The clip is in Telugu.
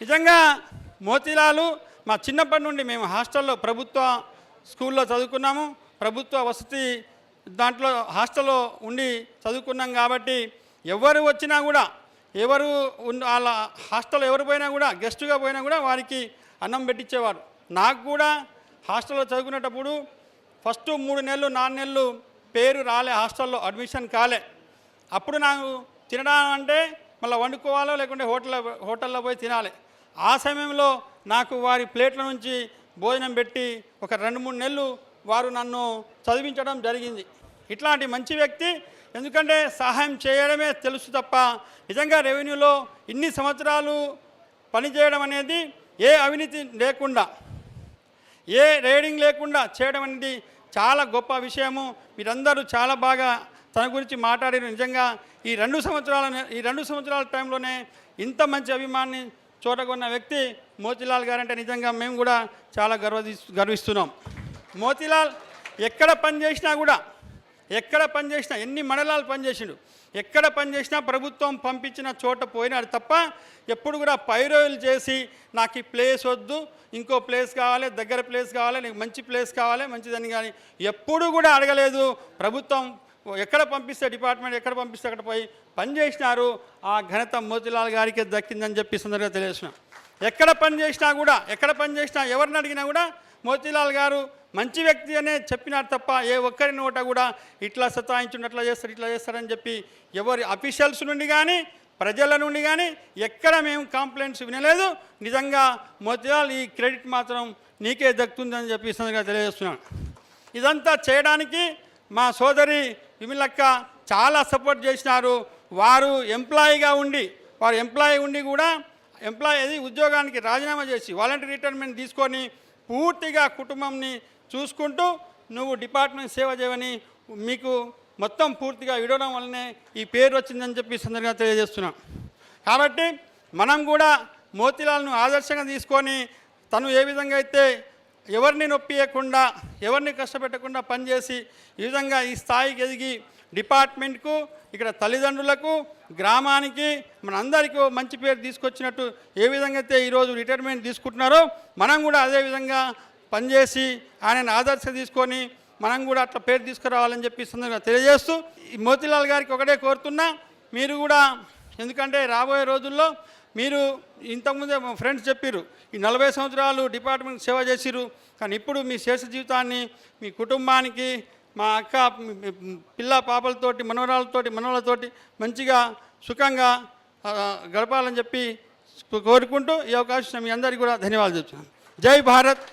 నిజంగా మోతీలాలు మా చిన్నప్పటి నుండి మేము హాస్టల్లో ప్రభుత్వ స్కూల్లో చదువుకున్నాము. ప్రభుత్వ వసతి దాంట్లో హాస్టల్లో ఉండి చదువుకున్నాం కాబట్టి ఎవరు వచ్చినా కూడా ఎవరు వాళ్ళ హాస్టల్లో ఎవరు పోయినా కూడా గెస్ట్గా పోయినా కూడా వారికి అన్నం పెట్టించేవారు నాకు కూడా హాస్టల్లో చదువుకునేటప్పుడు ఫస్ట్ మూడు నెలలు నాలుగు నెలలు పేరు రాలే హాస్టల్లో అడ్మిషన్ కాలే. అప్పుడు నాకు తినడం అంటే మళ్ళీ వండుకోవాలో లేకుంటే హోటల్లో హోటల్లో పోయి తినాలి. ఆ సమయంలో నాకు వారి ప్లేట్ల నుంచి భోజనం పెట్టి ఒక రెండు మూడు నెలలు వారు నన్ను చదివించడం జరిగింది. ఇట్లాంటి మంచి వ్యక్తి ఎందుకంటే సహాయం చేయడమే తెలుసు తప్ప నిజంగా రెవెన్యూలో ఇన్ని సంవత్సరాలు పనిచేయడం అనేది ఏ అవినీతి లేకుండా ఏ రేడింగ్ లేకుండా చేయడం అనేది చాలా గొప్ప విషయము. మీరందరూ చాలా బాగా తన గురించి మాట్లాడారు. నిజంగా ఈ రెండు సంవత్సరాల ఈ రెండు సంవత్సరాల టైంలోనే ఇంత మంచి అభిమాన్ని చోటకున్న వ్యక్తి మోతిలాల్ గారంటే నిజంగా మేము కూడా చాలా గర్వ గర్విస్తున్నాం. మోతిలాల్ ఎక్కడ పని చేసినా కూడా ఎక్కడ పని చేసినా ఎన్ని మండలాలు పనిచేసిండు ఎక్కడ పని చేసినా ప్రభుత్వం పంపించిన చోట పోయినాడు తప్ప ఎప్పుడు కూడా పైరోయిల్ చేసి నాకు ఈ ప్లేస్ వద్దు ఇంకో ప్లేస్ కావాలి దగ్గర ప్లేస్ కావాలి నీకు మంచి ప్లేస్ కావాలి మంచిదని కానీ ఎప్పుడు కూడా అడగలేదు. ప్రభుత్వం ఎక్కడ పంపిస్తే డిపార్ట్మెంట్ ఎక్కడ పంపిస్తే అక్కడ పోయి పనిచేసినారు ఆ ఘనత మోతిలాల్ గారికి దక్కిందని చెప్పి సుందరంగా సందర్భంగా తెలియజేసిన ఎక్కడ పని చేసినా కూడా ఎక్కడ పని చేసినా ఎవరిని అడిగినా కూడా మోతీలాల్ గారు మంచి వ్యక్తి అనే చెప్పినారు తప్ప ఏ ఒక్కరి నోట కూడా ఇట్లా సతాయించున్నట్లా చేస్తారు ఇట్లా చేస్తారని చెప్పి ఎవరి అఫీషియల్స్ నుండి కానీ ప్రజల నుండి కానీ ఎక్కడ మేము కంప్లైంట్స్ వినలేదు. నిజంగా మోతీలాల్ ఈ క్రెడిట్ మాత్రం నీకే దక్కుతుందని చెప్పి ఈ సందర్భంగా తెలియజేస్తున్నాను ఇదంతా చేయడానికి మా సోదరి విమలక్క చాలా సపోర్ట్ చేసినారు. వారు ఎంప్లాయీగా ఉండి వారు ఎంప్లాయీ ఉండి కూడా ఎంప్లాయీ అది ఉద్యోగానికి రాజీనామా చేసి వాలంటీర్ రిటైర్మెంట్ తీసుకొని పూర్తిగా కుటుంబంని చూసుకుంటూ నువ్వు డిపార్ట్మెంట్ సేవ చేయవని మీకు మొత్తం పూర్తిగా విడవడం వల్లనే ఈ పేరు వచ్చిందని చెప్పి సందర్భంగా తెలియజేస్తున్నాం. కాబట్టి మనం కూడా మోతిలాల్ను ఆదర్శంగా తీసుకొని తను ఏ విధంగా అయితే ఎవరిని నొప్పియకుండా ఎవరిని కష్టపెట్టకుండా పనిచేసి ఈ విధంగా ఈ స్థాయికి ఎదిగి డిపార్ట్మెంట్కు ఇక్కడ తల్లిదండ్రులకు గ్రామానికి మనందరికీ మంచి పేరు తీసుకొచ్చినట్టు ఏ విధంగా అయితే ఈరోజు రిటైర్మెంట్ తీసుకుంటున్నారో మనం కూడా అదే విధంగా పనిచేసి ఆయనను ఆదర్శ తీసుకొని మనం కూడా అట్లా పేరు తీసుకురావాలని చెప్పి సందర్భంగా తెలియజేస్తూ ఈ మోతిలాల్ గారికి ఒకటే కోరుతున్నా మీరు కూడా ఎందుకంటే రాబోయే రోజుల్లో మీరు ఇంతకుముందే మా ఫ్రెండ్స్ చెప్పారు ఈ నలభై సంవత్సరాలు డిపార్ట్మెంట్ సేవ చేసిరు కానీ ఇప్పుడు మీ శేష జీవితాన్ని మీ కుటుంబానికి మా అక్క పిల్ల పాపలతోటి మనవరాలతోటి మనవలతోటి మంచిగా సుఖంగా గడపాలని చెప్పి కోరుకుంటూ ఈ అవకాశం మీ అందరికీ కూడా ధన్యవాదాలు చెప్తున్నాను. జై భారత్!